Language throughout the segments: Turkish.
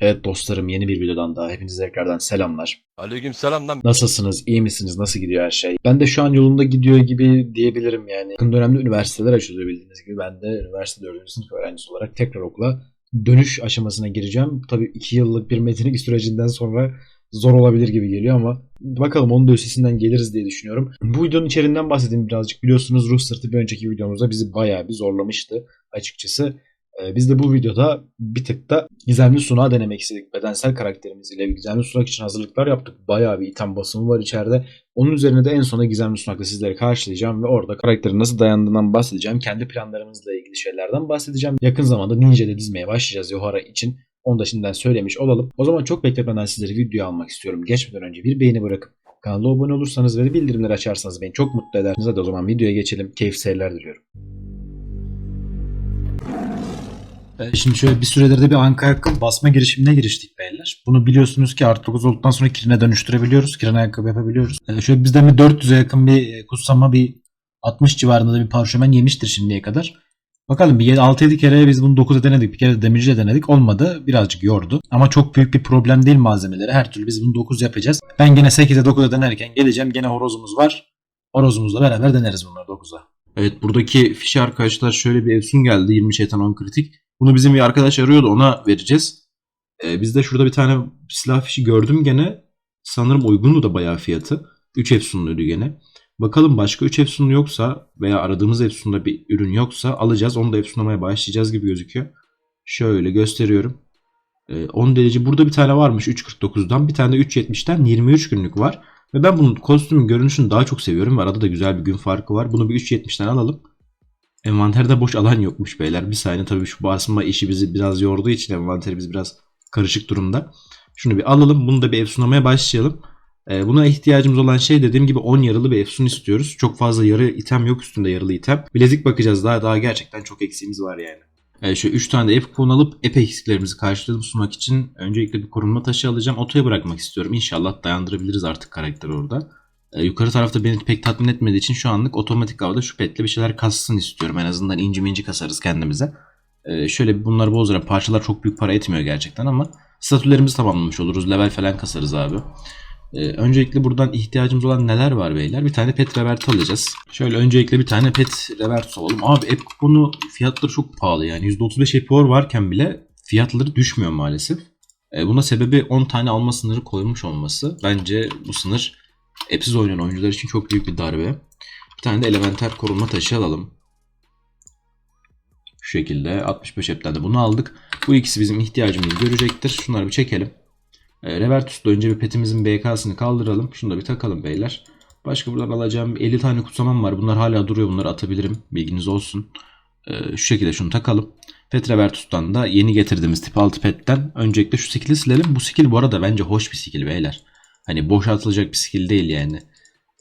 Evet dostlarım yeni bir videodan daha hepinize tekrardan selamlar. Aleyküm selam lan. Nasılsınız? iyi misiniz? Nasıl gidiyor her şey? Ben de şu an yolunda gidiyor gibi diyebilirim yani. Yakın dönemde üniversiteler açılıyor bildiğiniz gibi. Ben de üniversite 4. sınıf öğrencisi olarak tekrar okula dönüş aşamasına gireceğim. Tabii 2 yıllık bir metinlik sürecinden sonra zor olabilir gibi geliyor ama bakalım onun da üstesinden geliriz diye düşünüyorum. Bu videonun içeriğinden bahsedeyim birazcık. Biliyorsunuz Ruh Sırtı bir önceki videomuzda bizi bayağı bir zorlamıştı açıkçası. Ee, Biz de bu videoda bir tık da Gizemli Sunağı denemek istedik. Bedensel karakterimiz ile Gizemli Sunak için hazırlıklar yaptık. Bayağı bir item basımı var içeride. Onun üzerine de en sona Gizemli Sunak'la sizleri karşılayacağım ve orada karakterin nasıl dayandığından bahsedeceğim. Kendi planlarımızla ilgili şeylerden bahsedeceğim. Yakın zamanda Ninja'da dizmeye başlayacağız Yohara için. Onu da şimdiden söylemiş olalım. O zaman çok beklemeden sizleri videoya almak istiyorum. Geçmeden önce bir beğeni bırakıp kanala abone olursanız ve bildirimleri açarsanız beni çok mutlu edersiniz. Hadi o zaman videoya geçelim. Keyif seyirler diliyorum. Ee, Şimdi şöyle bir süredir de bir anka ayakkabı basma girişimine giriştik beyler. Bunu biliyorsunuz ki artı 9 olduktan sonra kirine dönüştürebiliyoruz. Kirine ayakkabı yapabiliyoruz. Ee, Şöyle bizden bir 400'e yakın bir e, kutsama bir 60 civarında da bir parşömen yemiştir şimdiye kadar. Bakalım bir 6-7 kere biz bunu 9'a denedik. Bir kere de demirciyle denedik. Olmadı. Birazcık yordu. Ama çok büyük bir problem değil malzemeleri. Her türlü biz bunu 9 yapacağız. Ben gene 8'e 9'a denerken geleceğim. Gene horozumuz var. Horozumuzla beraber deneriz bunları 9'a. Evet buradaki fişe arkadaşlar şöyle bir efsun geldi. 20 şeytan 10 kritik. Bunu bizim bir arkadaş arıyordu ona vereceğiz. Ee, bizde şurada bir tane silah fişi gördüm gene. Sanırım uygundu da bayağı fiyatı. 3 efsunluydu gene. Bakalım başka 3 efsunlu yoksa veya aradığımız efsunda bir ürün yoksa alacağız. Onu da efsunlamaya başlayacağız gibi gözüküyor. Şöyle gösteriyorum. Ee, 10 derece burada bir tane varmış 3.49'dan. Bir tane de 3.70'ten 23 günlük var. Ve ben bunun kostümün görünüşünü daha çok seviyorum. Arada da güzel bir gün farkı var. Bunu bir 3.70'ten alalım. Envanterde boş alan yokmuş beyler. Bir saniye tabii şu basma işi bizi biraz yorduğu için envanterimiz biraz karışık durumda. Şunu bir alalım. Bunu da bir efsunlamaya başlayalım. Ee, buna ihtiyacımız olan şey dediğim gibi 10 yarılı bir efsun istiyoruz. Çok fazla yarı item yok üstünde yarılı item. Bilezik bakacağız daha daha gerçekten çok eksiğimiz var yani. Ee, şu 3 tane de F kupon alıp epey eksiklerimizi karşılayalım sunmak için öncelikle bir korunma taşı alacağım. Otoya bırakmak istiyorum. İnşallah dayandırabiliriz artık karakteri orada. Ee, yukarı tarafta beni pek tatmin etmediği için şu anlık otomatik havada şu petle bir şeyler kassın istiyorum. En azından inci minci kasarız kendimize. Ee, şöyle bir bunları bozduran parçalar çok büyük para etmiyor gerçekten ama statülerimizi tamamlamış oluruz. Level falan kasarız abi. Ee, öncelikle buradan ihtiyacımız olan neler var beyler? Bir tane pet revert alacağız. Şöyle öncelikle bir tane pet revert alalım. Abi app kuponu fiyatları çok pahalı yani. %35 app war varken bile fiyatları düşmüyor maalesef. Ee, buna sebebi 10 tane alma sınırı koymuş olması. Bence bu sınır app'siz oynayan oyuncular için çok büyük bir darbe. Bir tane de elementer korunma taşı alalım. Şu şekilde 65 app'ten de bunu aldık. Bu ikisi bizim ihtiyacımızı görecektir. Şunları bir çekelim. E, Revertus'ta önce bir petimizin BK'sını kaldıralım. Şunu da bir takalım beyler. Başka buradan alacağım 50 tane kutsamam var. Bunlar hala duruyor. Bunları atabilirim. Bilginiz olsun. E, şu şekilde şunu takalım. Pet Revertus'tan da yeni getirdiğimiz tip 6 petten öncelikle şu skill'i silelim. Bu skill bu arada bence hoş bir skill beyler. Hani boşaltılacak bir skill değil yani.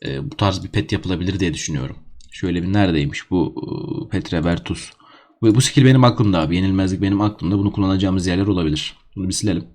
E, bu tarz bir pet yapılabilir diye düşünüyorum. Şöyle bir neredeymiş bu e, Pet Revertus. Bu, bu skill benim aklımda abi. Yenilmezlik benim aklımda. Bunu kullanacağımız yerler olabilir. Bunu bir silelim.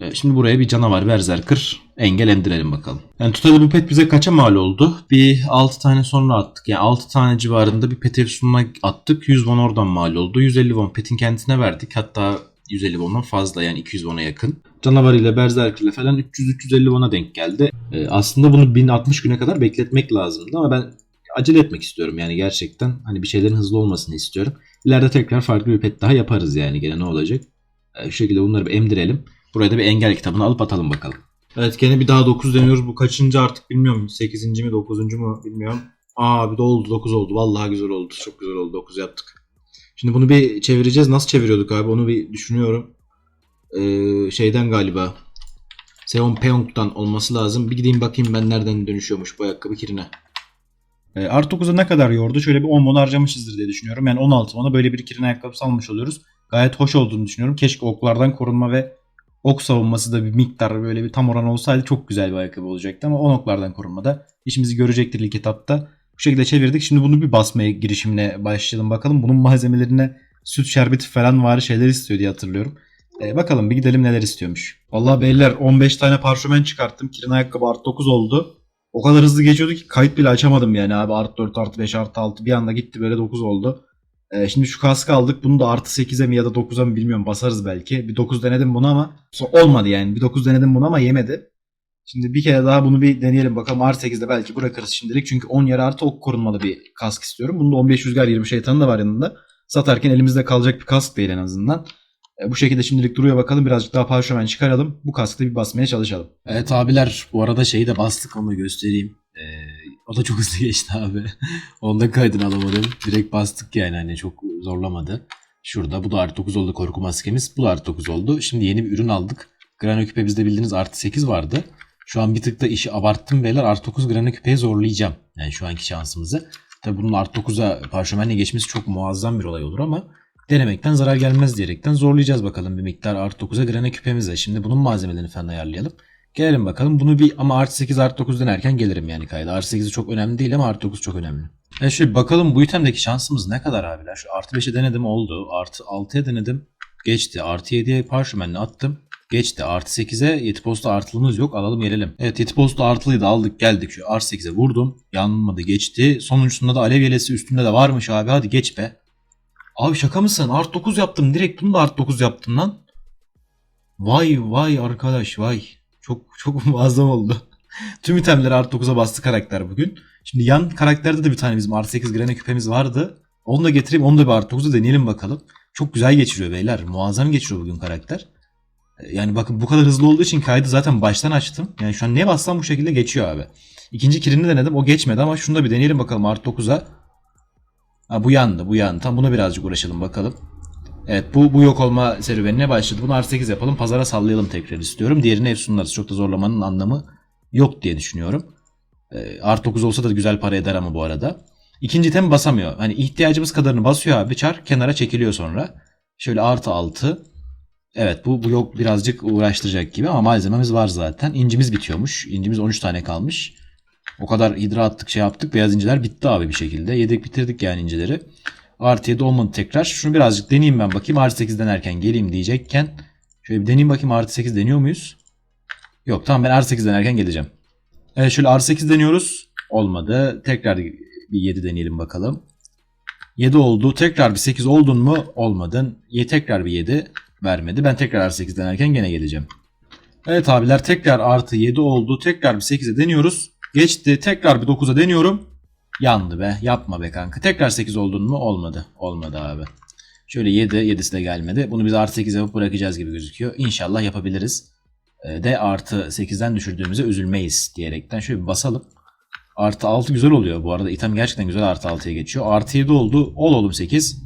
Evet, Şimdi buraya bir canavar Berserker engelendirelim bakalım. Yani totalde bu pet bize kaça mal oldu? Bir 6 tane sonra attık. Yani 6 tane civarında bir pet efsununa attık. 100 won oradan mal oldu. 150 won petin kendisine verdik. Hatta 150 won'dan fazla yani 200 won'a yakın. Canavar ile Berserker ile falan 300-350 won'a denk geldi. Ee, aslında bunu 1060 güne kadar bekletmek lazımdı ama ben acele etmek istiyorum yani gerçekten. Hani bir şeylerin hızlı olmasını istiyorum. İleride tekrar farklı bir pet daha yaparız yani gene ne olacak. Ee, şu şekilde bunları bir emdirelim. Buraya da bir engel kitabını alıp atalım bakalım. Evet gene bir daha 9 deniyoruz. Bu kaçıncı artık bilmiyorum. 8. mi 9. mu bilmiyorum. Aa bir de oldu 9 oldu. Vallahi güzel oldu. Çok güzel oldu 9 yaptık. Şimdi bunu bir çevireceğiz. Nasıl çeviriyorduk abi onu bir düşünüyorum. Ee, şeyden galiba. Seon Peong'dan olması lazım. Bir gideyim bakayım ben nereden dönüşüyormuş bu ayakkabı kirine. E, Art 9'a ne kadar yordu? Şöyle bir 10 mon harcamışızdır diye düşünüyorum. Yani 16 mona böyle bir kirin ayakkabısı almış oluyoruz. Gayet hoş olduğunu düşünüyorum. Keşke oklardan korunma ve ok savunması da bir miktar böyle bir tam oran olsaydı çok güzel bir ayakkabı olacaktı. Ama 10 oklardan korunmada işimizi görecektir ilk etapta. Bu şekilde çevirdik. Şimdi bunu bir basmaya girişimine başlayalım bakalım. Bunun malzemelerine süt şerbeti falan var şeyler istiyor diye hatırlıyorum. E, bakalım bir gidelim neler istiyormuş. Vallahi beyler 15 tane parşömen çıkarttım. Kirin ayakkabı art 9 oldu. O kadar hızlı geçiyordu ki kayıt bile açamadım yani abi. Art 4, art 5, art 6 bir anda gitti böyle 9 oldu. Ee, şimdi şu kaskı aldık. Bunu da artı 8'e mi ya da 9'a mı bilmiyorum basarız belki. Bir 9 denedim bunu ama olmadı yani. Bir 9 denedim bunu ama yemedi. Şimdi bir kere daha bunu bir deneyelim bakalım. Artı 8'de belki bırakırız şimdilik. Çünkü 10 yarı artı ok korunmalı bir kask istiyorum. Bunda 15 rüzgar 20 şeytanı da var yanında. Satarken elimizde kalacak bir kask değil en azından. E, bu şekilde şimdilik duruyor bakalım. Birazcık daha parşömen çıkaralım. Bu kaskta bir basmaya çalışalım. Evet abiler bu arada şeyi de bastık onu göstereyim. Ee, o da çok hızlı geçti abi. Onda kaydını alamadım. Direkt bastık yani hani çok zorlamadı. Şurada bu da artı 9 oldu korku maskemiz. Bu da artı 9 oldu. Şimdi yeni bir ürün aldık. Grano küpe bizde bildiğiniz artı 8 vardı. Şu an bir tık da işi abarttım beyler. Artı 9 grano küpeye zorlayacağım. Yani şu anki şansımızı. Tabi bunun artı 9'a parşömenle geçmesi çok muazzam bir olay olur ama denemekten zarar gelmez diyerekten zorlayacağız bakalım bir miktar artı 9'a grano küpemize. Şimdi bunun malzemelerini falan ayarlayalım. Gelelim bakalım. Bunu bir ama artı 8 artı 9 denerken gelirim yani kayda. Artı 8 çok önemli değil ama artı 9 çok önemli. E şöyle bakalım bu itemdeki şansımız ne kadar abiler. Şu artı 5'e denedim oldu. Artı 6'ya denedim. Geçti. Artı 7'ye parşömenle attım. Geçti. Artı 8'e yeti posta artılımız yok. Alalım gelelim. Evet yeti posta artılıydı aldık geldik. Şu artı 8'e vurdum. Yanmadı geçti. Sonuncusunda da alev yelesi üstünde de varmış abi. Hadi geç be. Abi şaka mısın? Artı 9 yaptım. Direkt bunu da artı 9 yaptım lan. Vay vay arkadaş vay. Çok çok muazzam oldu. Tüm itemleri artı 9'a bastı karakter bugün. Şimdi yan karakterde de bir tane bizim artı 8 grene küpemiz vardı. Onu da getireyim onu da bir artı 9'a deneyelim bakalım. Çok güzel geçiriyor beyler. Muazzam geçiriyor bugün karakter. Yani bakın bu kadar hızlı olduğu için kaydı zaten baştan açtım. Yani şu an ne bassam bu şekilde geçiyor abi. İkinci kirini denedim o geçmedi ama şunu da bir deneyelim bakalım artı 9'a. Ha, bu yandı bu yandı. Tam buna birazcık uğraşalım bakalım. Evet bu, bu yok olma serüvenine başladı. Bunu artı 8 yapalım. Pazara sallayalım tekrar istiyorum. Diğerini Efsunlarız. Çok da zorlamanın anlamı yok diye düşünüyorum. Ee, artı 9 olsa da güzel para eder ama bu arada. İkinci item basamıyor. Hani ihtiyacımız kadarını basıyor abi. Çar kenara çekiliyor sonra. Şöyle artı 6. Evet bu, bu yok birazcık uğraştıracak gibi ama malzememiz var zaten. İncimiz bitiyormuş. İncimiz 13 tane kalmış. O kadar hidra attık şey yaptık. Beyaz inciler bitti abi bir şekilde. Yedik bitirdik yani incileri. Artı 7 olmadı tekrar. Şunu birazcık deneyeyim ben bakayım. Artı 8 denerken geleyim diyecekken. Şöyle bir deneyeyim bakayım artı 8 deniyor muyuz? Yok tamam ben artı 8 denerken geleceğim. Evet şöyle artı 8 deniyoruz. Olmadı. Tekrar bir 7 deneyelim bakalım. 7 oldu. Tekrar bir 8 oldun mu? Olmadın. Ye tekrar bir 7 vermedi. Ben tekrar artı 8 denerken gene geleceğim. Evet abiler tekrar artı 7 oldu. Tekrar bir 8'e deniyoruz. Geçti. Tekrar bir 9'a deniyorum. Yandı be. Yapma be kanka. Tekrar 8 oldun mu? Olmadı. Olmadı abi. Şöyle 7. 7'si de gelmedi. Bunu biz artı 8 yapıp bırakacağız gibi gözüküyor. İnşallah yapabiliriz. Ee, De artı 8'den düşürdüğümüzde üzülmeyiz diyerekten şöyle bir basalım. Artı 6 güzel oluyor bu arada. İtem gerçekten güzel artı 6'ya geçiyor. Artı 7 oldu. Ol oğlum 8.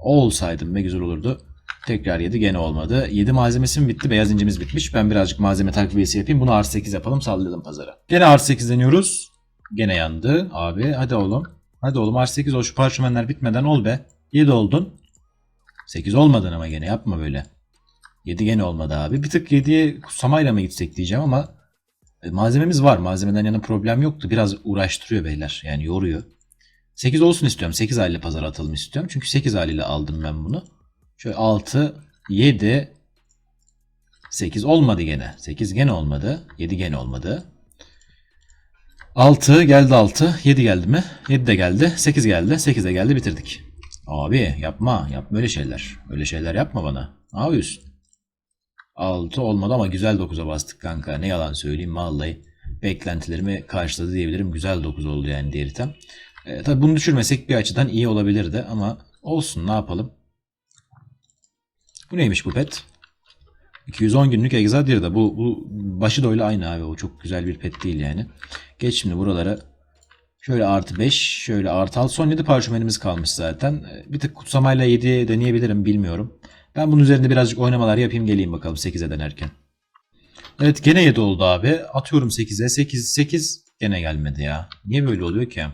O olsaydım be güzel olurdu. Tekrar 7 gene olmadı. 7 malzemesi mi bitti? Beyaz incimiz bitmiş. Ben birazcık malzeme takviyesi yapayım. Bunu artı 8 yapalım sallayalım pazara. Gene artı 8 deniyoruz. Gene yandı abi. Hadi oğlum. Hadi oğlum artı 8 ol. Şu parşömenler bitmeden ol be. 7 oldun. 8 olmadın ama gene yapma böyle. 7 gene olmadı abi. Bir tık 7'ye kutsamayla mı gitsek diyeceğim ama e, malzememiz var. Malzemeden yana problem yoktu. Biraz uğraştırıyor beyler. Yani yoruyor. 8 olsun istiyorum. 8 haliyle pazara atalım istiyorum. Çünkü 8 haliyle aldım ben bunu. Şöyle 6, 7, 8 olmadı gene. 8 gene olmadı. 7 gene olmadı. 6 geldi 6. 7 geldi mi? 7 de geldi. 8 geldi. 8 de geldi bitirdik. Abi yapma. Yapma öyle şeyler. Öyle şeyler yapma bana. Ne yapıyorsun? 6 olmadı ama güzel 9'a bastık kanka. Ne yalan söyleyeyim vallahi. Beklentilerimi karşıladı diyebilirim. Güzel 9 oldu yani diğer item. E, tabii bunu düşürmesek bir açıdan iyi olabilirdi ama olsun ne yapalım. Bu neymiş bu pet? 210 günlük Exadir'da. Bu, bu başı da öyle aynı abi. O çok güzel bir pet değil yani. Geç şimdi buralara. Şöyle artı 5. Şöyle artı 6. Son 7 parşömenimiz kalmış zaten. Ee, Bir tık kutsamayla 7 deneyebilirim bilmiyorum. Ben bunun üzerinde birazcık oynamalar yapayım geleyim bakalım 8'e denerken. Evet gene 7 oldu abi. Atıyorum 8'e. 8, 8 gene gelmedi ya. Niye böyle oluyor ki?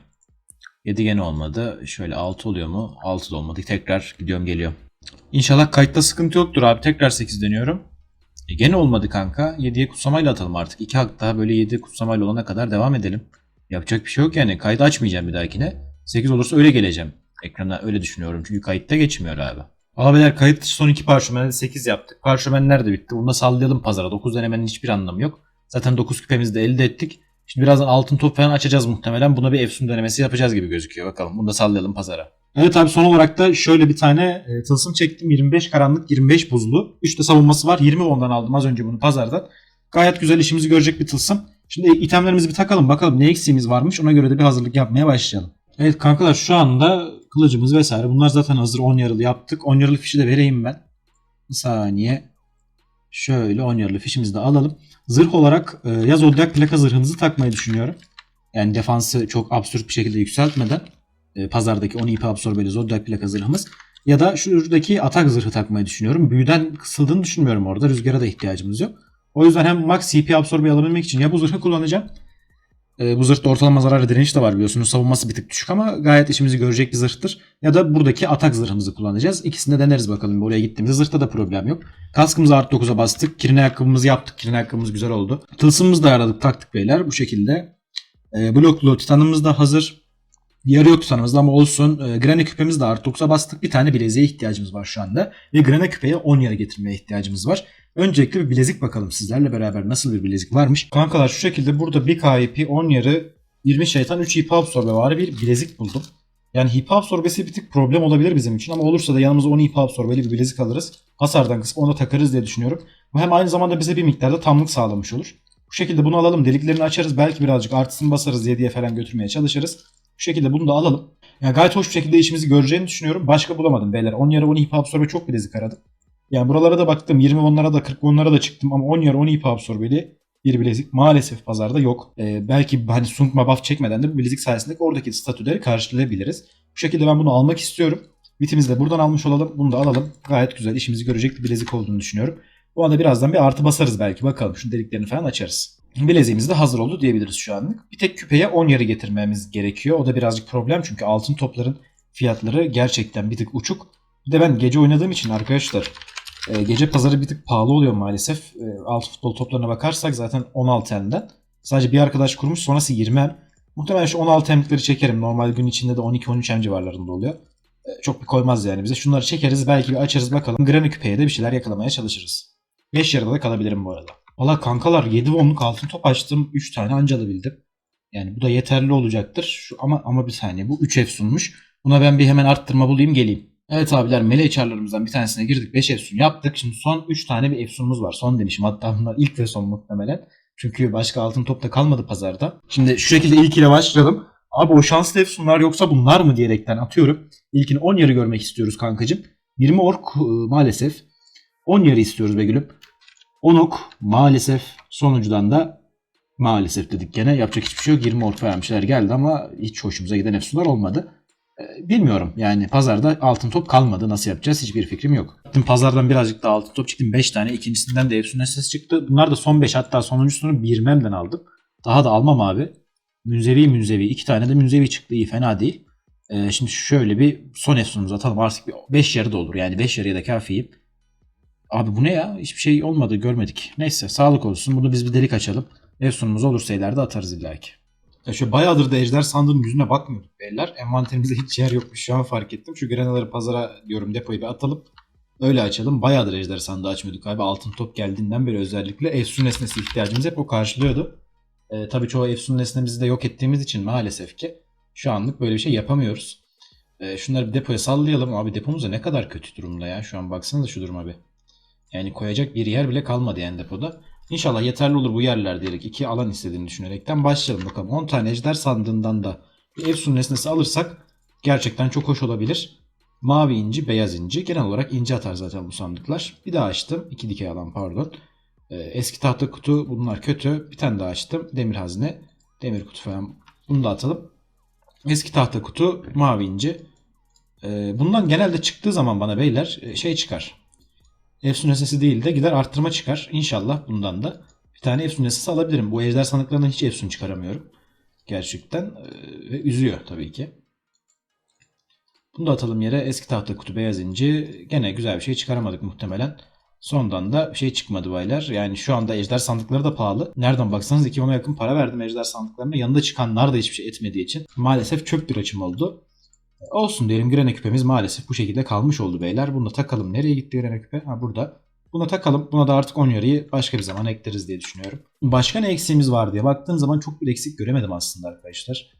7 gene olmadı. Şöyle 6 oluyor mu? 6 da olmadı. Tekrar gidiyorum geliyorum. İnşallah kayıtta sıkıntı yoktur abi. Tekrar 8 deniyorum. E gene olmadı kanka. 7'ye kutsamayla atalım artık. 2 hak böyle 7 kutsamayla olana kadar devam edelim. Yapacak bir şey yok yani. Kaydı açmayacağım bir dahakine. 8 olursa öyle geleceğim. Ekrana öyle düşünüyorum. Çünkü kayıtta geçmiyor abi. Abiler kayıt dışı son 2 parşömende 8 yaptık. Parşömenler de bitti. Bunu da sallayalım pazara. 9 denemenin hiçbir anlamı yok. Zaten 9 küpemizi de elde ettik. Şimdi birazdan altın top falan açacağız muhtemelen. Buna bir Efsun denemesi yapacağız gibi gözüküyor. Bakalım bunu da sallayalım pazara. Evet abi son olarak da şöyle bir tane e, tılsım çektim. 25 karanlık 25 buzlu. 3 de savunması var. 20 ondan aldım az önce bunu pazardan. Gayet güzel işimizi görecek bir tılsım. Şimdi itemlerimizi bir takalım bakalım ne eksiğimiz varmış. Ona göre de bir hazırlık yapmaya başlayalım. Evet kankalar şu anda kılıcımız vesaire bunlar zaten hazır 10 yaralı yaptık. 10 yaralı fişi de vereyim ben. Bir saniye. Şöyle 10 yaralı fişimizi de alalım. Zırh olarak e, ya zodyak plaka zırhınızı takmayı düşünüyorum. Yani defansı çok absürt bir şekilde yükseltmeden e, pazardaki 10 ip absorbeli zodyak plaka zırhımız ya da şuradaki atak zırhı takmayı düşünüyorum. Büyüden kısıldığını düşünmüyorum orada. Rüzgara da ihtiyacımız yok. O yüzden hem max CP absorbe alabilmek için ya bu zırhı kullanacağım. E, bu zırhta ortalama zarar direnç de var biliyorsunuz. Savunması bir tık düşük ama gayet işimizi görecek bir zırhtır. Ya da buradaki atak zırhımızı kullanacağız. İkisini de deneriz bakalım. Oraya gittiğimizde zırhta da problem yok. Kaskımızı artı 9'a bastık. Kirin ayakkabımızı yaptık. Kirin ayakkabımız güzel oldu. Tılsımımızı da ayarladık taktık beyler bu şekilde. E, bloklu titanımız da hazır. Yarı yok titanımız ama olsun. E, Grene küpemiz de artı 9'a bastık. Bir tane bileziğe ihtiyacımız var şu anda. Ve Grene küpeye 10 yarı getirmeye ihtiyacımız var. Öncelikle bir bilezik bakalım sizlerle beraber nasıl bir bilezik varmış. Kankalar şu şekilde burada bir KIP 10 yarı 20 şeytan 3 hip absorbe var bir bilezik buldum. Yani hip absorbesi bir tık problem olabilir bizim için ama olursa da yanımıza 10 hip absorbeli bir bilezik alırız. Hasardan kısıp onu da takarız diye düşünüyorum. Bu hem aynı zamanda bize bir miktarda tamlık sağlamış olur. Bu şekilde bunu alalım. Deliklerini açarız. Belki birazcık artısını basarız 7'ye falan götürmeye çalışırız. Bu şekilde bunu da alalım. Yani gayet hoş bir şekilde işimizi göreceğini düşünüyorum. Başka bulamadım beyler. 10 yarı 10 hip absorbe çok bilezik aradım. Yani buralara da baktım. 20 onlara da 40 onlara da çıktım ama 10 yarı 10 hip absorbeli bir bilezik maalesef pazarda yok. Ee, belki hani sunkma buff çekmeden de bu bilezik sayesinde oradaki statüleri karşılayabiliriz. Bu şekilde ben bunu almak istiyorum. Bitimizi de buradan almış olalım. Bunu da alalım. Gayet güzel işimizi görecek bir bilezik olduğunu düşünüyorum. Bu anda birazdan bir artı basarız belki. Bakalım şu deliklerini falan açarız. Bileziğimiz de hazır oldu diyebiliriz şu anlık. Bir tek küpeye 10 yarı getirmemiz gerekiyor. O da birazcık problem çünkü altın topların fiyatları gerçekten bir tık uçuk. Bir de ben gece oynadığım için arkadaşlar e, gece pazarı bir tık pahalı oluyor maalesef. E, altı futbol toplarına bakarsak zaten 16 M'den. Sadece bir arkadaş kurmuş sonrası 20 M. Muhtemelen şu 16 M'likleri çekerim. Normal gün içinde de 12-13 M civarlarında oluyor. E, çok bir koymaz yani bize. Şunları çekeriz belki bir açarız bakalım. Granny küpeye de bir şeyler yakalamaya çalışırız. 5 yarıda da kalabilirim bu arada. Valla kankalar 7 wonluk altın top açtım. 3 tane anca alabildim. Yani bu da yeterli olacaktır. Şu, ama ama bir saniye bu 3 efsunmuş. Buna ben bir hemen arttırma bulayım geleyim. Evet abiler mele çarlarımızdan bir tanesine girdik. 5 efsun yaptık. Şimdi son 3 tane bir efsunumuz var. Son demişim. Hatta bunlar ilk ve son muhtemelen. Çünkü başka altın top da kalmadı pazarda. Şimdi şu şekilde ilk ile başlayalım. Abi o şanslı efsunlar yoksa bunlar mı diyerekten atıyorum. İlkini 10 yarı görmek istiyoruz kankacım. 20 ork e, maalesef. 10 yarı istiyoruz be gülüm. 10 ok maalesef sonucudan da maalesef dedik gene. Yapacak hiçbir şey yok. 20 ork vermişler geldi ama hiç hoşumuza giden efsunlar olmadı. Ee, Bilmiyorum yani pazarda altın top kalmadı. Nasıl yapacağız hiçbir fikrim yok. Pazardan birazcık daha altın top çıktım. 5 tane. ikincisinden de Efsun ses çıktı. Bunlar da son 5 hatta sonuncusunu bir memden aldım. Daha da almam abi. Münzevi münzevi. iki tane de münzevi çıktı. iyi fena değil. Ee, şimdi şöyle bir son Efsun'umuzu atalım. Artık bir 5 yarı da olur. Yani 5 yarıya da kafiyim. Abi bu ne ya? Hiçbir şey olmadı görmedik. Neyse sağlık olsun. Bunu biz bir delik açalım. Efsun'umuz olursa ileride atarız illaki. Ya şöyle bayağıdır da ejder sandığının yüzüne bakmıyorduk beyler. Envanterimizde hiç yer yokmuş şu an fark ettim. Şu grenaları pazara diyorum depoyu bir atalım. Öyle açalım. Bayağıdır ejder sandığı açmıyorduk abi. Altın top geldiğinden beri özellikle Efsun nesnesi ihtiyacımız hep o karşılıyordu. Ee, tabii çoğu Efsun nesnemizi de yok ettiğimiz için maalesef ki şu anlık böyle bir şey yapamıyoruz. Ee, şunları bir depoya sallayalım. Abi depomuz da ne kadar kötü durumda ya. Şu an baksanıza şu duruma bir. Yani koyacak bir yer bile kalmadı yani depoda. İnşallah yeterli olur bu yerler diyerek iki alan istediğini düşünerekten başlayalım bakalım. 10 tane ejder sandığından da bir Efsun nesnesi alırsak gerçekten çok hoş olabilir. Mavi inci, beyaz inci. Genel olarak inci atar zaten bu sandıklar. Bir daha açtım. İki dikey alan pardon. Ee, eski tahta kutu bunlar kötü. Bir tane daha açtım. Demir hazne. Demir kutu falan. Bunu da atalım. Eski tahta kutu mavi inci. Ee, bundan genelde çıktığı zaman bana beyler e, şey çıkar. Efsun nesnesi değil de gider arttırma çıkar. İnşallah bundan da bir tane Efsun nesnesi alabilirim. Bu ejder sandıklarından hiç Efsun çıkaramıyorum. Gerçekten ee, ve üzüyor tabii ki. Bunu da atalım yere. Eski tahta kutu beyaz inci. Gene güzel bir şey çıkaramadık muhtemelen. Sondan da bir şey çıkmadı baylar. Yani şu anda ejder sandıkları da pahalı. Nereden baksanız 2 ona yakın para verdim ejder sandıklarına. Yanında çıkanlar da hiçbir şey etmediği için. Maalesef çöp bir açım oldu. Olsun diyelim Grene küpemiz maalesef bu şekilde kalmış oldu beyler. Bunu takalım. Nereye gitti Grene küpe? Ha burada. Buna takalım. Buna da artık 10 yarıyı başka bir zaman ekleriz diye düşünüyorum. Başka ne eksiğimiz var diye baktığım zaman çok bir eksik göremedim aslında arkadaşlar.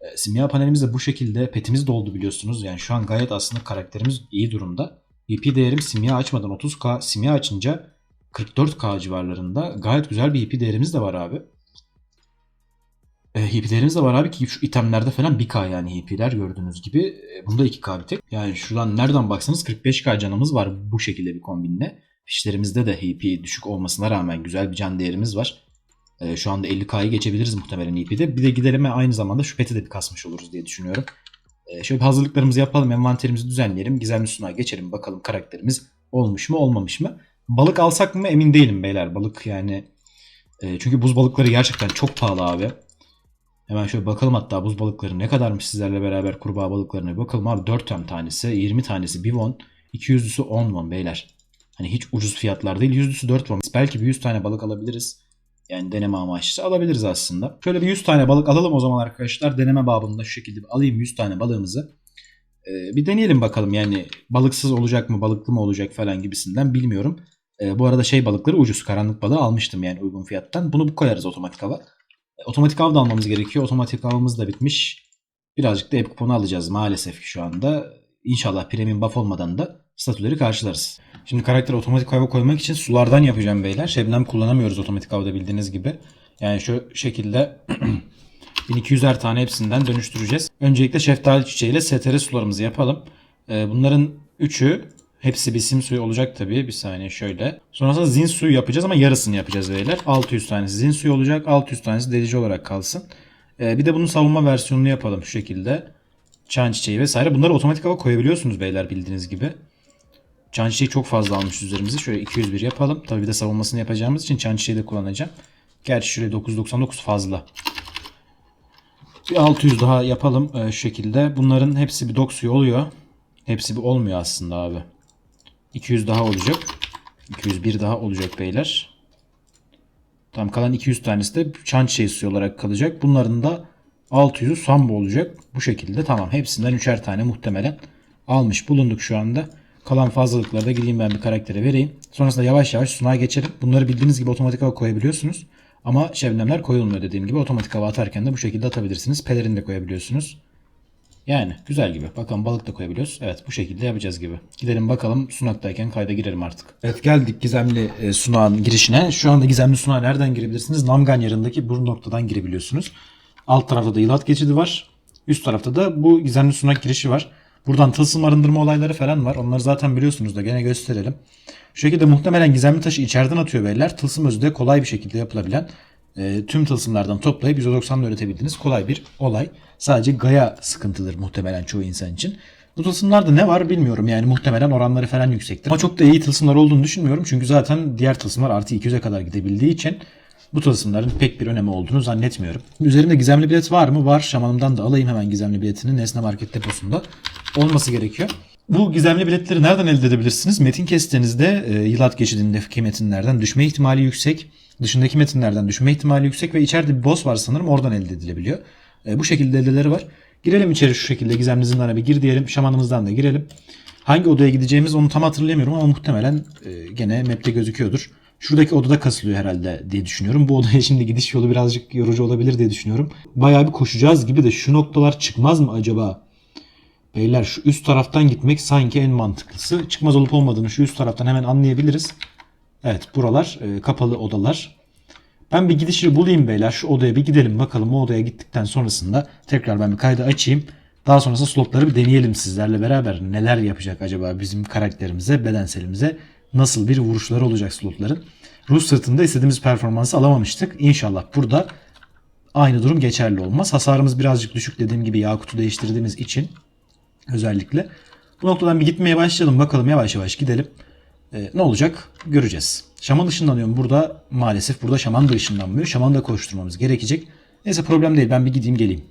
E, simya panelimiz de bu şekilde. Petimiz doldu biliyorsunuz. Yani şu an gayet aslında karakterimiz iyi durumda. EP değerim simya açmadan 30k, simya açınca 44k civarlarında. Gayet güzel bir EP değerimiz de var abi. E, EP değerimiz de var abi ki şu itemlerde falan 1k yani EP'ler gördüğünüz gibi. E, bunda 2k bir tek. Yani şuradan nereden baksanız 45k canımız var bu şekilde bir kombinle. Fişlerimizde de HP düşük olmasına rağmen güzel bir can değerimiz var. Ee, şu anda 50k'yı geçebiliriz muhtemelen EP'de. Bir de gidelim aynı zamanda şu peti de bir kasmış oluruz diye düşünüyorum. Ee, şöyle bir hazırlıklarımızı yapalım, envanterimizi düzenleyelim. Gizemli sunağa geçelim bakalım karakterimiz olmuş mu olmamış mı? Balık alsak mı emin değilim beyler. Balık yani e, çünkü buz balıkları gerçekten çok pahalı abi. Hemen şöyle bakalım hatta buz balıkları ne kadarmış sizlerle beraber kurbağa balıklarına bakalım abi 4 tane tanesi 20 tanesi 1 won 200'lüsü 10 won beyler. Hani hiç ucuz fiyatlar değil. Yüzdüsü 4 won. Belki bir 100 tane balık alabiliriz. Yani deneme amaçlı alabiliriz aslında. Şöyle bir 100 tane balık alalım o zaman arkadaşlar. Deneme babında şu şekilde alayım 100 tane balığımızı. Ee, bir deneyelim bakalım yani balıksız olacak mı balıklı mı olacak falan gibisinden bilmiyorum. Ee, bu arada şey balıkları ucuz. Karanlık balığı almıştım yani uygun fiyattan. Bunu bu koyarız otomatik hava. Otomatik av da almamız gerekiyor. Otomatik avımız da bitmiş. Birazcık da ep kuponu alacağız maalesef ki şu anda. İnşallah premium buff olmadan da statüleri karşılarız. Şimdi karakter otomatik hava koymak için sulardan yapacağım beyler. Şebnem kullanamıyoruz otomatik havada bildiğiniz gibi. Yani şu şekilde 1200'er tane hepsinden dönüştüreceğiz. Öncelikle şeftali çiçeğiyle STR sularımızı yapalım. Ee, bunların üçü hepsi bir sim suyu olacak tabii. Bir saniye şöyle. Sonrasında zin suyu yapacağız ama yarısını yapacağız beyler. 600 tanesi zin suyu olacak. 600 tanesi delici olarak kalsın. Ee, bir de bunun savunma versiyonunu yapalım şu şekilde. Çan çiçeği vesaire. Bunları otomatik hava koyabiliyorsunuz beyler bildiğiniz gibi. Çan çiçeği çok fazla almış üzerimize. Şöyle 201 yapalım. Tabii bir de savunmasını yapacağımız için çan çiçeği de kullanacağım. Gerçi şöyle 999 fazla. Bir 600 daha yapalım e, şu şekilde. Bunların hepsi bir dok suyu oluyor. Hepsi bir olmuyor aslında abi. 200 daha olacak. 201 daha olacak beyler. Tamam kalan 200 tanesi de çan çiçeği suyu olarak kalacak. Bunların da 600'ü sambo olacak. Bu şekilde tamam. Hepsinden üçer tane muhtemelen almış bulunduk şu anda. Kalan fazlalıkları da gideyim ben bir karaktere vereyim. Sonrasında yavaş yavaş sunağa geçelim. Bunları bildiğiniz gibi otomatik hava koyabiliyorsunuz. Ama şebnemler koyulmuyor dediğim gibi. Otomatik hava atarken de bu şekilde atabilirsiniz. Pelerin de koyabiliyorsunuz. Yani güzel gibi. Bakalım balık da koyabiliyoruz. Evet bu şekilde yapacağız gibi. Gidelim bakalım sunaktayken kayda girelim artık. Evet geldik gizemli e, sunağın girişine. Şu anda gizemli sunağa nereden girebilirsiniz? Namgan yarındaki bu noktadan girebiliyorsunuz. Alt tarafta da yılat geçidi var. Üst tarafta da bu gizemli sunak girişi var. Buradan tılsım arındırma olayları falan var. Onları zaten biliyorsunuz da gene gösterelim. Şu şekilde muhtemelen gizemli taşı içeriden atıyor beyler. Tılsım özü de kolay bir şekilde yapılabilen e, tüm tılsımlardan toplayıp 190'da üretebildiğiniz kolay bir olay. Sadece gaya sıkıntıdır muhtemelen çoğu insan için. Bu tılsımlarda ne var bilmiyorum yani muhtemelen oranları falan yüksektir. Ama çok da iyi tılsımlar olduğunu düşünmüyorum. Çünkü zaten diğer tılsımlar artı 200'e kadar gidebildiği için bu tılsımların pek bir önemi olduğunu zannetmiyorum. Üzerimde gizemli bilet var mı? Var. Şamanımdan da alayım hemen gizemli biletini. Nesne Market deposunda olması gerekiyor. Bu gizemli biletleri nereden elde edebilirsiniz? Metin kestiğinizde e, yılat geçidindeki metinlerden düşme ihtimali yüksek. Dışındaki metinlerden düşme ihtimali yüksek ve içeride bir boss var sanırım oradan elde edilebiliyor. E, bu şekilde eldeleri var. Girelim içeri şu şekilde gizemli zindana bir gir diyelim. Şamanımızdan da girelim. Hangi odaya gideceğimiz onu tam hatırlayamıyorum ama muhtemelen e, gene map'te gözüküyordur. Şuradaki odada kasılıyor herhalde diye düşünüyorum. Bu odaya şimdi gidiş yolu birazcık yorucu olabilir diye düşünüyorum. Bayağı bir koşacağız gibi de şu noktalar çıkmaz mı acaba? Beyler şu üst taraftan gitmek sanki en mantıklısı. Çıkmaz olup olmadığını şu üst taraftan hemen anlayabiliriz. Evet buralar e, kapalı odalar. Ben bir gidişi bulayım beyler. Şu odaya bir gidelim bakalım. O odaya gittikten sonrasında tekrar ben bir kaydı açayım. Daha sonrasında slotları bir deneyelim sizlerle beraber. Neler yapacak acaba bizim karakterimize, bedenselimize nasıl bir vuruşları olacak slotların. Rus sırtında istediğimiz performansı alamamıştık. İnşallah burada aynı durum geçerli olmaz. Hasarımız birazcık düşük dediğim gibi Yakut'u değiştirdiğimiz için özellikle. Bu noktadan bir gitmeye başlayalım. Bakalım yavaş yavaş gidelim. Ee, ne olacak göreceğiz. Şaman ışınlanıyorum. Burada maalesef burada şaman da ışınlanmıyor. Şaman da koşturmamız gerekecek. Neyse problem değil. Ben bir gideyim geleyim.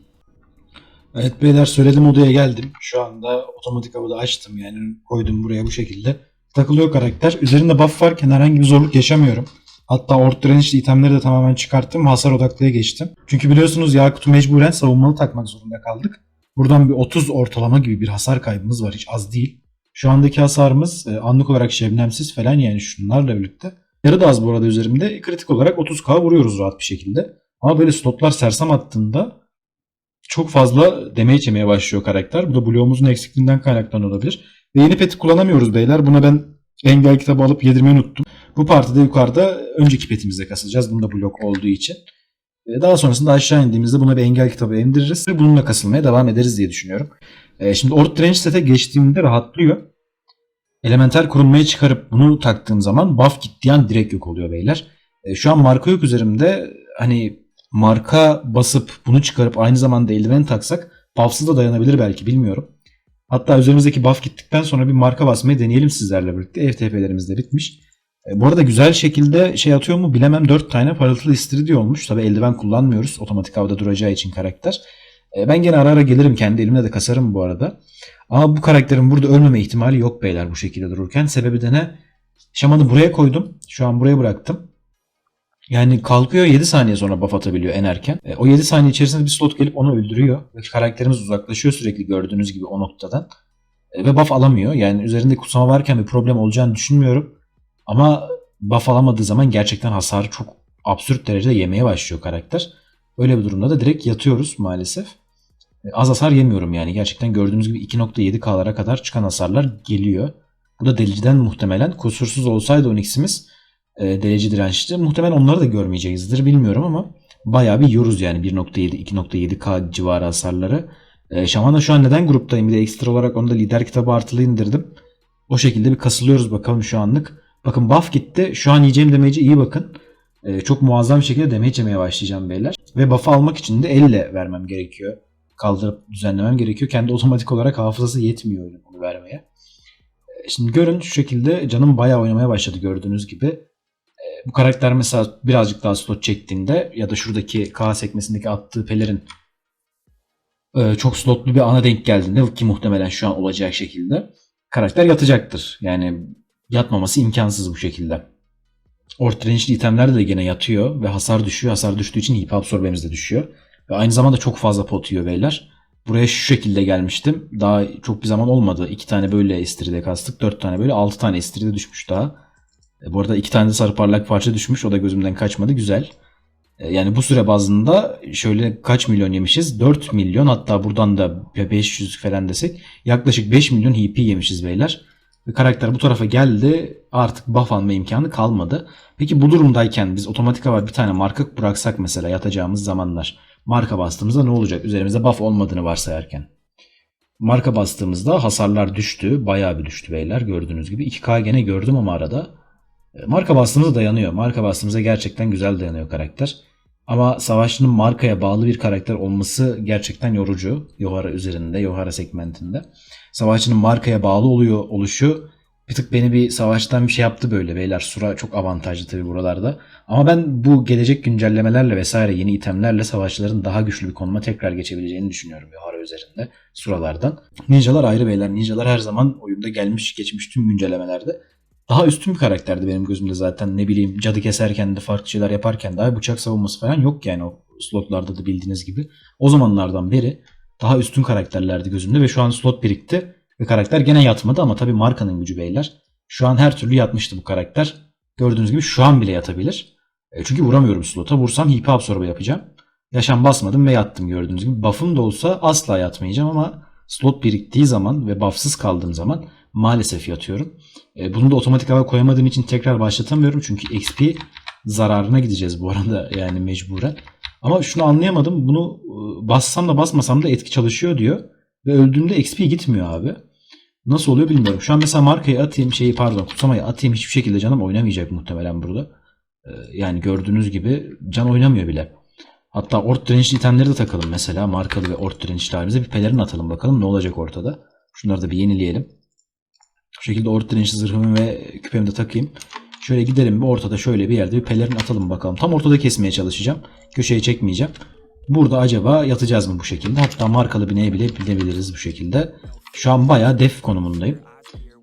Evet beyler söyledim odaya geldim. Şu anda otomatik havada açtım yani koydum buraya bu şekilde. Takılıyor karakter. Üzerinde buff varken herhangi bir zorluk yaşamıyorum. Hatta ort dirençli itemleri de tamamen çıkarttım. Hasar odaklıya geçtim. Çünkü biliyorsunuz Yakut'u mecburen savunmalı takmak zorunda kaldık. Buradan bir 30 ortalama gibi bir hasar kaybımız var. Hiç az değil. Şu andaki hasarımız e, anlık olarak şebnemsiz falan yani şunlarla birlikte. Yarı da az bu arada üzerimde. Kritik olarak 30k vuruyoruz rahat bir şekilde. Ama böyle slotlar sersem attığında çok fazla damage yemeye başlıyor karakter. Bu da bloğumuzun eksikliğinden kaynaklanıyor olabilir. Ve yeni peti kullanamıyoruz beyler. Buna ben engel kitabı alıp yedirmeyi unuttum. Bu partide yukarıda önceki petimizde kasılacağız. Bunda blok olduğu için. E, Daha sonrasında aşağı indiğimizde buna bir engel kitabı indiririz ve bununla kasılmaya devam ederiz diye düşünüyorum. E, Şimdi Ort Range sete geçtiğimde rahatlıyor. Elementer korunmaya çıkarıp bunu taktığım zaman buff gittiği direkt yok oluyor beyler. E, Şu an marka yok üzerimde. Hani marka basıp bunu çıkarıp aynı zamanda eldiven taksak buffsız da dayanabilir belki bilmiyorum. Hatta üzerimizdeki buff gittikten sonra bir marka basmayı deneyelim sizlerle birlikte. FTP'lerimiz de bitmiş. E, bu arada güzel şekilde şey atıyor mu bilemem 4 tane parıltılı istiridye olmuş. Tabi eldiven kullanmıyoruz otomatik havada duracağı için karakter. E, ben gene ara ara gelirim kendi elimle de kasarım bu arada. Ama bu karakterin burada ölmeme ihtimali yok beyler bu şekilde dururken. Sebebi de ne? Şamanı buraya koydum. Şu an buraya bıraktım. Yani kalkıyor 7 saniye sonra buff atabiliyor en erken. E, o 7 saniye içerisinde bir slot gelip onu öldürüyor. Ve karakterimiz uzaklaşıyor sürekli gördüğünüz gibi o noktadan. E, ve buff alamıyor. Yani üzerinde kutsama varken bir problem olacağını düşünmüyorum. Ama buff alamadığı zaman gerçekten hasarı çok absürt derecede yemeye başlıyor karakter. Öyle bir durumda da direkt yatıyoruz maalesef. E, Az hasar yemiyorum yani. Gerçekten gördüğünüz gibi 2.7K'lara kadar çıkan hasarlar geliyor. Bu da deliciden muhtemelen kusursuz olsaydı Onyx'imiz e, delici dirençli. Muhtemelen onları da görmeyeceğizdir bilmiyorum ama bayağı bir yiyoruz yani 1.7 2.7K civarı hasarları. E, Şaman'a şu an neden gruptayım bir de ekstra olarak onu da lider kitabı artılı indirdim. O şekilde bir kasılıyoruz bakalım şu anlık. Bakın buff gitti. Şu an yiyeceğim damage'e iyi bakın. Ee, çok muazzam bir şekilde damage yemeye başlayacağım beyler. Ve buff'ı almak için de elle vermem gerekiyor. Kaldırıp düzenlemem gerekiyor. Kendi otomatik olarak hafızası yetmiyor öyle bunu vermeye. Ee, Şimdi görün şu şekilde canım bayağı oynamaya başladı gördüğünüz gibi. Ee, Bu karakter mesela birazcık daha slot çektiğinde ya da şuradaki K sekmesindeki attığı pelerin e, çok slotlu bir ana denk geldiğinde ki muhtemelen şu an olacak şekilde karakter yatacaktır. Yani yatmaması imkansız bu şekilde. Ort range'li itemlerde de gene yatıyor ve hasar düşüyor. Hasar düştüğü için hip absorbemiz de düşüyor. Ve aynı zamanda çok fazla pot yiyor beyler. Buraya şu şekilde gelmiştim. Daha çok bir zaman olmadı. İki tane böyle estiride kastık. Dört tane böyle. Altı tane estiride düşmüş daha. E, bu arada iki tane de sarı parlak parça düşmüş. O da gözümden kaçmadı. Güzel. E, yani bu süre bazında şöyle kaç milyon yemişiz? 4 milyon hatta buradan da 500 falan desek yaklaşık 5 milyon HP yemişiz beyler. Karakter bu tarafa geldi artık buff alma imkanı kalmadı. Peki bu durumdayken biz otomatik hava bir tane marka bıraksak mesela yatacağımız zamanlar marka bastığımızda ne olacak? Üzerimizde buff olmadığını varsayarken. Marka bastığımızda hasarlar düştü. Bayağı bir düştü beyler gördüğünüz gibi. 2K gene gördüm ama arada. E, Marka bastığımızda dayanıyor. Marka bastığımızda gerçekten güzel dayanıyor karakter. Ama savaşçının markaya bağlı bir karakter olması gerçekten yorucu. Yohara üzerinde, Yohara segmentinde. Savaşçının markaya bağlı oluyor oluşu bir tık beni bir savaştan bir şey yaptı böyle beyler. Sura çok avantajlı tabii buralarda. Ama ben bu gelecek güncellemelerle vesaire yeni itemlerle savaşçıların daha güçlü bir konuma tekrar geçebileceğini düşünüyorum Yohara üzerinde suralardan. Ninjalar ayrı beyler. Ninjalar her zaman oyunda gelmiş geçmiş tüm güncellemelerde daha üstün bir karakterdi benim gözümde zaten. Ne bileyim cadı keserken de farklı şeyler yaparken daha bıçak savunması falan yok yani o slotlarda da bildiğiniz gibi. O zamanlardan beri daha üstün karakterlerdi gözümde ve şu an slot birikti ve karakter gene yatmadı ama tabii markanın gücü beyler. Şu an her türlü yatmıştı bu karakter. Gördüğünüz gibi şu an bile yatabilir. E, çünkü vuramıyorum slota. Vursam hipe absorbe yapacağım. Yaşam basmadım ve yattım gördüğünüz gibi. Buff'ım da olsa asla yatmayacağım ama slot biriktiği zaman ve buffsız kaldığım zaman maalesef yatıyorum. E, bunu da otomatik hava koyamadığım için tekrar başlatamıyorum. Çünkü XP zararına gideceğiz bu arada yani mecburen. Ama şunu anlayamadım. Bunu e, bassam da basmasam da etki çalışıyor diyor. Ve öldüğümde XP gitmiyor abi. Nasıl oluyor bilmiyorum. Şu an mesela markayı atayım şeyi pardon kutsamayı atayım hiçbir şekilde canım oynamayacak muhtemelen burada. E, yani gördüğünüz gibi can oynamıyor bile. Hatta ort dirençli itemleri de takalım mesela. Markalı ve ort dirençli halimize bir pelerin atalım bakalım ne olacak ortada. Şunları da bir yenileyelim. Bu şekilde ort dirençli zırhımı ve küpemi de takayım. Şöyle gidelim ortada şöyle bir yerde bir pelerin atalım bakalım. Tam ortada kesmeye çalışacağım. Köşeye çekmeyeceğim. Burada acaba yatacağız mı bu şekilde? Hatta markalı bineye bile binebiliriz bu şekilde. Şu an bayağı def konumundayım.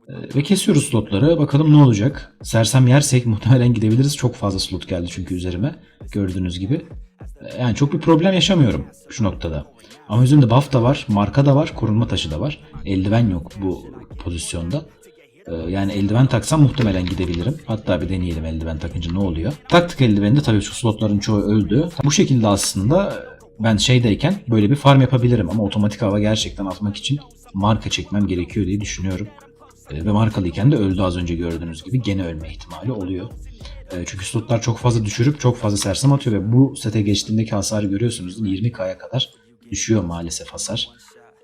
Ee, Ve kesiyoruz slotları. Bakalım ne olacak. Sersem yersek muhtemelen gidebiliriz. Çok fazla slot geldi çünkü üzerime. Gördüğünüz gibi. Ee, Yani çok bir problem yaşamıyorum şu noktada. Ama üzerinde buff da var, marka da var, korunma taşı da var. Eldiven yok bu pozisyonda. Ee, Yani eldiven taksam muhtemelen gidebilirim. Hatta bir deneyelim eldiven takınca ne oluyor. Taktık eldiveni de tabii şu slotların çoğu öldü. Bu şekilde aslında ben şeydeyken böyle bir farm yapabilirim ama otomatik hava gerçekten atmak için marka çekmem gerekiyor diye düşünüyorum. Ee, Ve markalıyken de öldü az önce gördüğünüz gibi gene ölme ihtimali oluyor. Ee, Çünkü slotlar çok fazla düşürüp çok fazla sersem atıyor ve bu sete geçtiğindeki hasarı görüyorsunuz değil mi? 20k'ya kadar düşüyor maalesef hasar.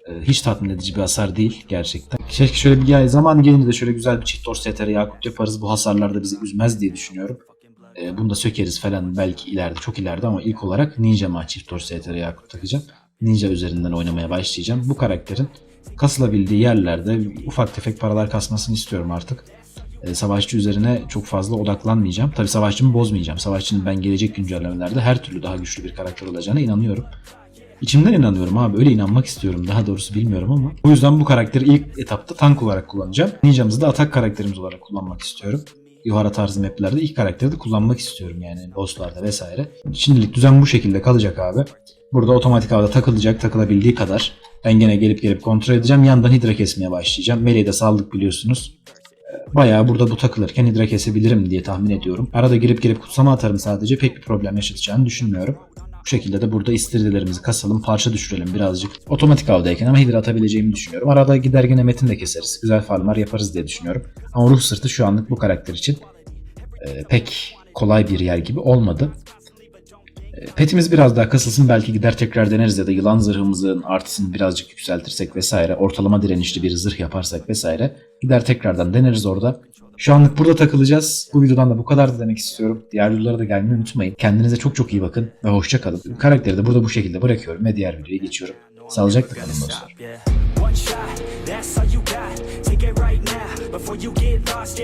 Ee, Hiç tatmin edici bir hasar değil gerçekten. Keşke şöyle bir ya zaman gelince de şöyle güzel bir çift torç STR Yakut yaparız. Bu hasarlar da bizi üzmez diye düşünüyorum. Ee, Bunu da sökeriz falan belki ileride çok ileride ama ilk olarak Ninja Ma çift torç STR Yakut takacağım. Ninja üzerinden oynamaya başlayacağım. Bu karakterin kasılabildiği yerlerde ufak tefek paralar kasmasını istiyorum artık. Ee, Savaşçı üzerine çok fazla odaklanmayacağım. Tabi savaşçımı bozmayacağım. Savaşçının ben gelecek güncellemelerde her türlü daha güçlü bir karakter olacağına inanıyorum. İçimden inanıyorum abi. Öyle inanmak istiyorum. Daha doğrusu bilmiyorum ama. O yüzden bu karakteri ilk etapta tank olarak kullanacağım. Ninja'mızı da atak karakterimiz olarak kullanmak istiyorum. Yuhara tarzı maplerde ilk karakteri de kullanmak istiyorum yani bosslarda vesaire. Şimdilik düzen bu şekilde kalacak abi. Burada otomatik havada takılacak takılabildiği kadar. Ben gene gelip gelip kontrol edeceğim. Yandan hidra kesmeye başlayacağım. Meleği de saldık biliyorsunuz. Ee, Bayağı burada bu takılırken hidra kesebilirim diye tahmin ediyorum. Arada girip girip kutsama atarım sadece. Pek bir problem yaşatacağını düşünmüyorum. Bu şekilde de burada istiridelerimizi kasalım, parça düşürelim birazcık. Otomatik avdayken ama hidra atabileceğimi düşünüyorum. Arada gider gene metin de keseriz. Güzel farmlar yaparız diye düşünüyorum. Ama ruh sırtı şu anlık bu karakter için e, pek kolay bir yer gibi olmadı. E, Petimiz biraz daha kasılsın belki gider tekrar deneriz ya da yılan zırhımızın artısını birazcık yükseltirsek vesaire ortalama direnişli bir zırh yaparsak vesaire gider tekrardan deneriz orada. Şu anlık burada takılacağız. Bu videodan da bu kadar demek istiyorum. Diğer videolara da gelmeyi unutmayın. Kendinize çok çok iyi bakın ve hoşça kalın. Karakteri de burada bu şekilde bırakıyorum ve diğer videoya geçiyorum. Sağlıcakla kalın dostlar. One shot, that's all you got. Take it right now before you get lost.